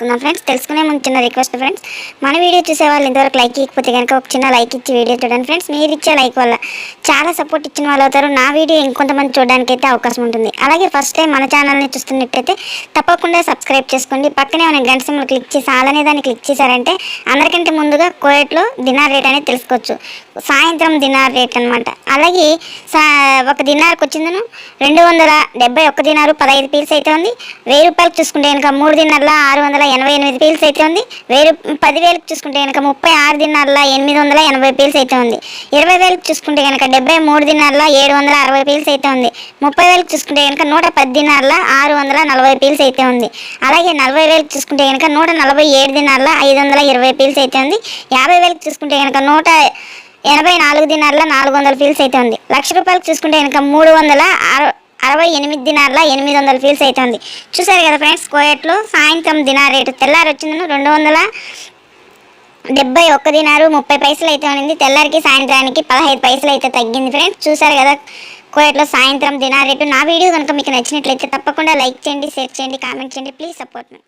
తెలుసుకుందాం ఫ్రెండ్స్. తెలుసుకునే ముందు చిన్న రిక్వెస్ట్ ఫ్రెండ్స్. మన వీడియో చూసే వాళ్ళు ఇంతవరకు లైక్ ఇవ్వకపోతే కనుక ఒక చిన్న లైక్ ఇచ్చి వీడియో చూడండి ఫ్రెండ్స్. మీరు ఇచ్చే లైక్ వల్ల చాలా సపోర్ట్ ఇచ్చిన వాళ్ళు అవుతారు. నా వీడియో ఇంకొంతమంది చూడడానికి అయితే అవకాశం ఉంటుంది. అలాగే ఫస్ట్ టైం మన ఛానల్ని చూస్తున్నట్టయితే తప్పకుండా సబ్స్క్రైబ్ చేసుకోండి. పక్కనే ఉన్న గంట సింబల్ క్లిక్ చేసి అలానే దాన్ని క్లిక్ చేశారంటే అందరికంటే ముందుగా కోయట్లో దినార్ రేట్ అనేది తెలుసుకోవచ్చు. సాయంత్రం దినార్ రేట్ అనమాట అలాగే ఒక దినార్కి వచ్చిందను. రెండు వందల డెబ్బై ఒక్క దినారు పదహైదు పీల్స్ అయితే ఉంది. వెయ్యి రూపాయలు చూసుకుంటే కనుక మూడు దినార్ల ఆరు వందల ఎనభై ఎనిమిది పీల్స్ అయితే ఉంది. వెయ్యి పదివేలకు చూసుకుంటే కనుక ముప్పై ఆరు దినార్ల ఎనిమిది వందల ఎనభై పీల్స్ అయితే ఉంది. ఇరవై వేలకు చూసుకుంటే కనుక డెబ్బై మూడు దినార్ల ఏడు వందల అరవై పీల్స్ అయితే ఉంది. ముప్పై వేలకు చూసుకుంటే కనుక నూట పది దినార్ల ఆరు వందల నలభై పీల్స్ అయితే ఉంది. అలాగే నలభై వేలకు చూసుకుంటే కనుక నూట నలభై ఏడు దినార్ల ఐదు వందల ఇరవై పీల్స్ అయితే ఉంది. యాభై వేలకు చూసుకుంటే కనుక నూట ఎనభై నాలుగు దినాల్లో నాలుగు వందల ఫీల్స్ అయితే ఉంది. లక్ష రూపాయలకు చూసుకుంటే కనుక మూడు వందల అర- అరవై ఎనిమిది దినార్ల ఎనిమిది వందల ఫీల్స్ అవుతుంది చూసారు కదా ఫ్రెండ్స్ కోయట్లో సాయంత్రం దినార్ రేటు తెల్లారి వచ్చిందను రెండు వందల డెబ్బై ఒక్క దినారు ముప్పై పైసలు అయితే ఉండింది తెల్లారికి సాయంత్రానికి పదహైదు పైసలు అయితే తగ్గింది ఫ్రెండ్స్ చూసారు కదా కోయట్లో సాయంత్రం దినార్ రేటు. నా వీడియో కనుక మీకు నచ్చినట్లయితే తప్పకుండా లైక్ చేయండి షేర్ చేయండి కామెంట్ చేయండి. Please support me